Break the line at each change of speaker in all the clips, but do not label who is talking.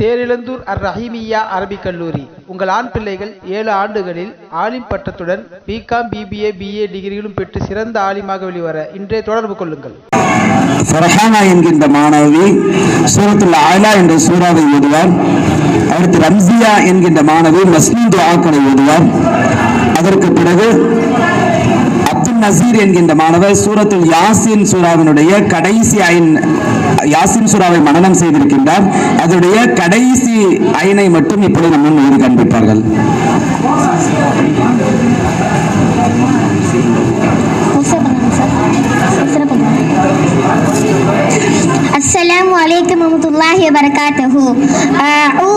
தேரிழந்தூர் அர் ரஹீமியா அரபிக் கல்லூரி. உங்கள் ஆண் பிள்ளைகள் ஏழு ஆண்டுகளில் ஆலிம் பட்டத்துடன் பிகாம் பிபிஏ பிஏ டிகிரிகளும் பெற்று சிறந்த ஆலிமாக வெளிவர இன்றே தொடர்பு கொள்ளுங்கள்.
ஃபரஹானா என்கின்ற மாணவி சூரத்துல் ஆலா என்ற சூறாவை ஓதுவார். அடுத்து ரம்சியா என்கின்ற மாணவி மஸ்லிம் துவாக்களை ஓதுவார். அதற்கு பிறகு அப்துல் நசீர் என்கின்ற மாணவர் சூரத்துல் யாசின் சூறாவினுடைய கடைசி ஐன் யாசின் சூறாவை மனனம் செய்திருக்கின்றார் அதனுடைய கடைசி ஐனை மட்டும் இப்பொழுது நம்ம ஓதி காண்பிப்பார்கள்
السلام عليكم ورحمة الله وبركاته أعوذ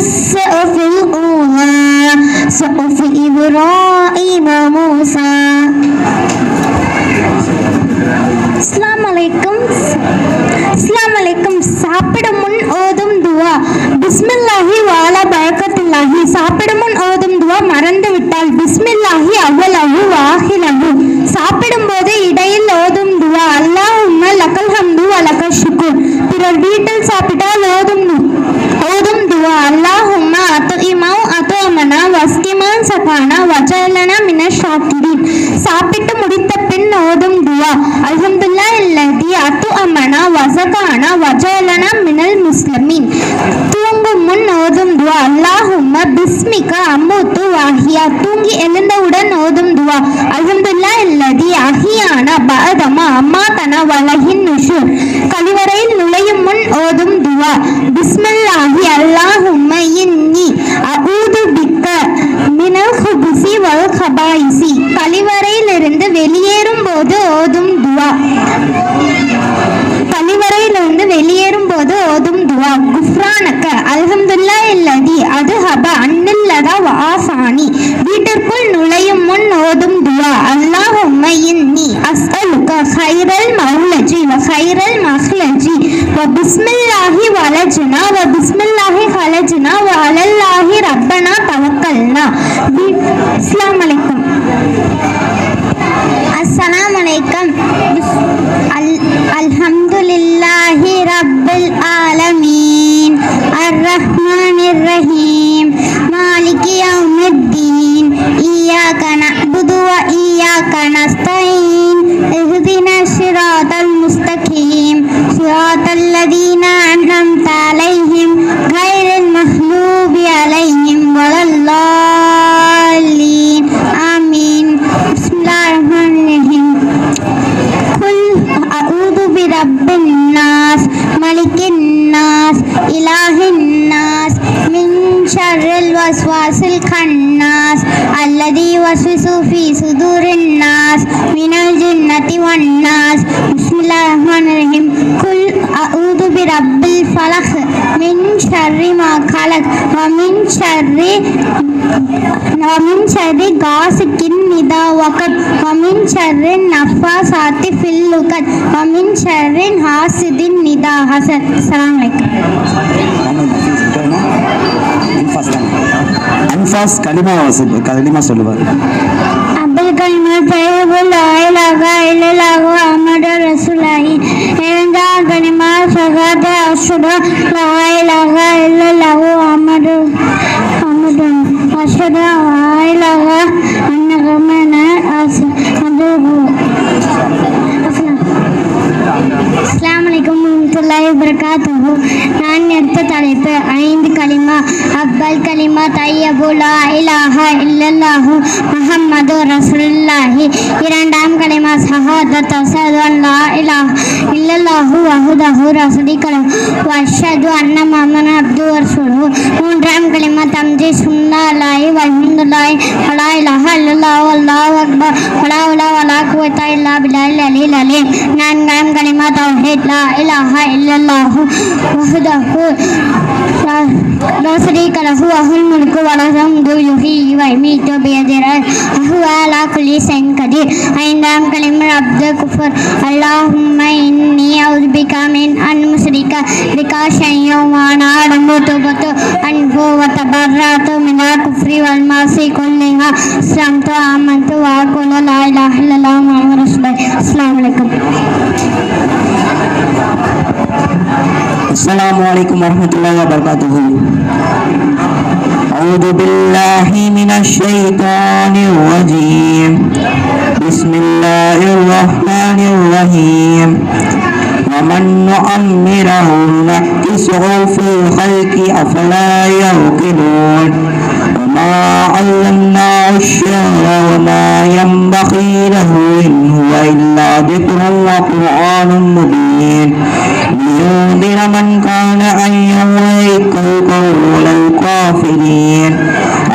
لفي الصحف الأولى صحف إبراهيم وموسى அஸ்ஸலாமு அலைக்கும் அஸ்ஸலாமு அலைக்கும் சாப்பிடும் முன் ஓதும் துவா பிஸ்மில்லாஹி வாலா பரக்கத்துல்லாஹி சாப்பிடும் முன் ஓதும் துவா மறந்து விட்டால் பிஸ்மில்லாஹி அவ்வளவு வாஹிலவு மினல் தூங்கும் முன் ஓதும் துவா. அல்லாஹும்ம பிஸ்மிக அம்முத்து வாஹியா. தூங்கி எழுந்தவுடன் ஓதும் துவா. அல்ஹம்துல்லா இல்லதி அஹியானா பஅதமா அம்மாதனா வலஹின் நுஷூர். கழிவறையில் நுழையும் முன் ஓதும் துவா. பிஸ்மில்லாஹி அல்லாஹும்ம இன்னி. அஊது பிக்க மினல் ஹுபுசி வல் ஹபாயிசி வபிஸ்மில்லாஹி வ பிஸ்மில்லாஹி வலஜ்னா வலல்லாஹி அலல்லாஹி ரப்பனா தவக்கல்னா. இஸ்லாம் அலைக்கும். أعوذ برب الناس ملك الناس إله الناس من شر الوسواس الخناس الذي يوسوس في صدور الناس من الجنة والناس بسم الله الرحمن الرحيم قل أعوذ برب الفلق من شر ما خلق ومن شر ومن شر غاسق إذا وقب ومن شر النفاثات في اللقد ومن شر حاسد إذا حسد السلام عليكم
அன்பாஸ் கலிமா வாசி கலிமா சொல்லுவார்
அப்துல் கலாம் ஐந்து கலிமா அப்பல் கலிமா தையபு லா இலாஹ இல்லல்லாஹு முஹம்மது ரசூலுல்லாஹி. இரண்டாம் கலிமா சஹாதத் அஷ்ஹது அன் லா இலாஹ இல்லல்லாஹு வஹ்தஹு ரசூலிகலம் வஷ்ஹது அன்ன முஹம்மதன் அப்து ரசூலுஹு மூன்றாம் கலிமா தம்ஜி சுன்னல்லாஹி வல்ஹம்துலில்லாஹி வலா இலாஹா இல்லல்லாஹு அல்லாஹு அக்பர் வலா ஹவுல வலா குவத்த இல்லா பில்லாஹில் அலில் அலீம் நான்காம் கலிமா தௌஹீத் லா இலாஹ இல்லல்லாஹு வஹ்தஹு لا شريك له له الملك وله الحمد يحيي ويميت بيده وهو على كل شيء قدير ஐந்தாம் கலிமா அப்து குஃபர் அல்லாஹும்ம இன்னி அவுது பிக மின் அன் முஸ்ரிக பிக ஷையும் வானாடும் துபத்து அன்பு عنه وتبرأت من الكفر والمعصي كلها أسلمت آمنت وأقول لا إله إلا الله محمد رسول الله
السلام عليكم السلام عليكم ورحمة الله وبركاته أعوذ بالله من الشيطان الرجيم بسم الله الرحمن الرحيم ومن نؤمره نكسه في الخلق أفلا يعقلون وما علمناه الشعر وما ينبغي له إن هو إلا ذكر وقرآن مبين لينذر من كان أن يهلك قول الكافرين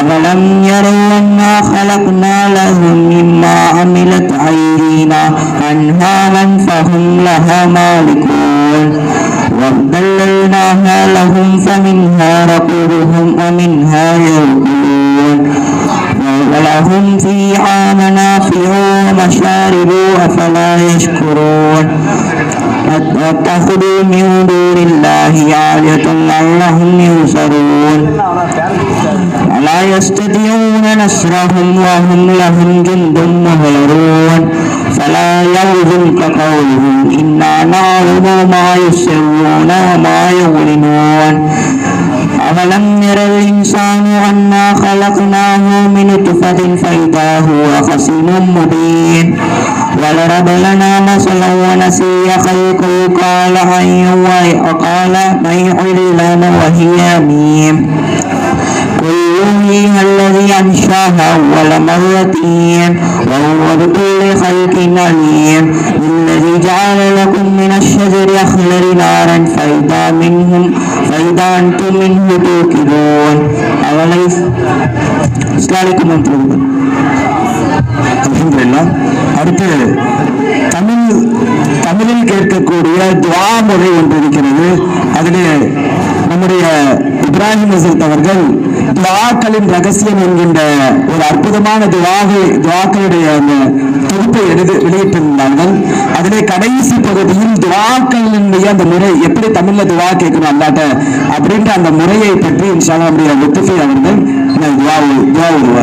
أولم يروا خلقنا لهم مما عملت أيدينا أنهارا فهم لها مالكون. وذللناها لهم فمنها ركوبهم ومنها يركبون وهم لهم جند مهلرون فلا يغزنك قولهم إنا نعلم ما يسرون وما يعلنون أولم ير الإنسان أنا خلقناه من نطفة فإذا هو خصيم مبين. وضرب لنا مثلا ونسي خلقه قال حي وقال من يحيي وهي ميم. الذي أنشاها أول مرة وهو بكل خلق عليم الذي جعل لكم من الشجر أخضر نارا فإذا منهم فإذا أنتم منه توقدون أوليس السلام عليكم ورحمة الله அல்ஹம்துலில்லாஹ் அடுத்து தமிழ் தமிழில் கேட்கக்கூடிய துவா முறை ஒன்று இருக்கிறது அதிலே நம்முடைய இப்ராஹிம் ஹசரத் அவர்கள் துவாக்களின் ரகசியம் என்கின்ற ஒரு அற்புதமான துவாவை துவாக்களுடைய அந்த தொகுப்பை எழுதி வெளியிட்டிருந்தார்கள். அதிலே கடைசி பகுதியில் துவாக்களினுடைய அந்த முறை எப்படி தமிழ்ல துவா கேட்கணும் அல்லாட்ட அப்படின்ற அந்த முறையை பற்றி இன்ஷால்லா நம்முடைய லுத்துஃபி அவர்கள் துவா துவா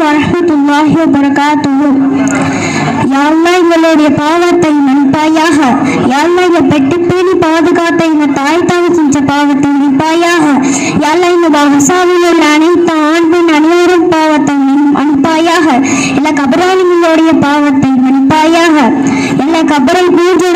அலைக்கும் வரஹ்மத்துல்லாஹி வபரகாத்துஹு. யா எங்களுடைய பாவத்தை மன்னிப்பாயாக யா எங்க பெட்டி பேணி பாதுகாத்த எங்க தாய் தாய் செஞ்ச பாவத்தை மன்னிப்பாயாக யாழ்லா அல்லாஹ் இந்த வகசாவில் உள்ள அனைத்து ஆண்பின் அனைவரும் பாவத்தை மன்னிப்பாயாக எல்லா கபராளிகளுடைய பாவத்தை மன்னிப்பாயாக எல்லா கபரை பூஜை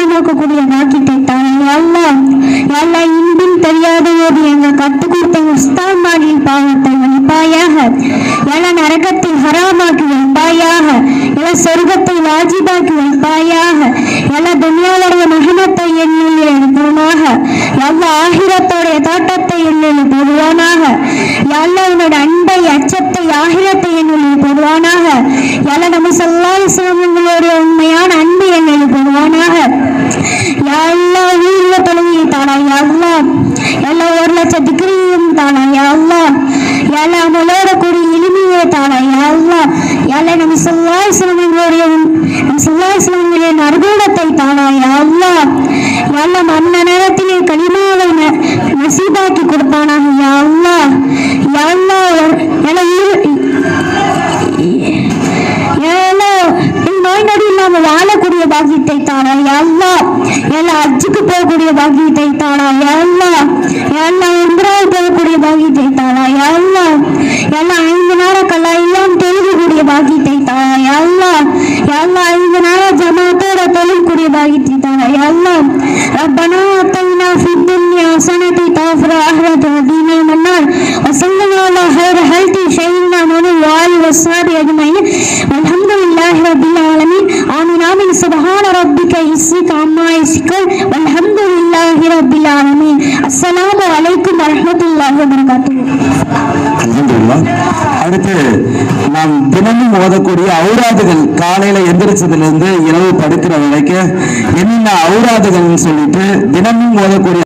அல்லா அல்லா மன்ன நேரத்திலே களிமாவை நசீபாக்கி கொடுப்பானாக யா அல்லா நோய் நொடி வாழக்கூடிய பாக்கியத்தை தானா யா எல்லா அச்சுக்கு போகக்கூடிய பாக்கியத்தை தானா யா அல்லா எல்லா
எந்திரால் அடுத்து நாம் தினமும் ஓதக்கூடிய அவுராதுகள் காலையில எந்திரிச்சதுல இருந்து இரவு படுக்கிற வரைக்கும் என்னென்ன அவுராதுகள்னு சொல்லிட்டு தினமும் ஓதக்கூடிய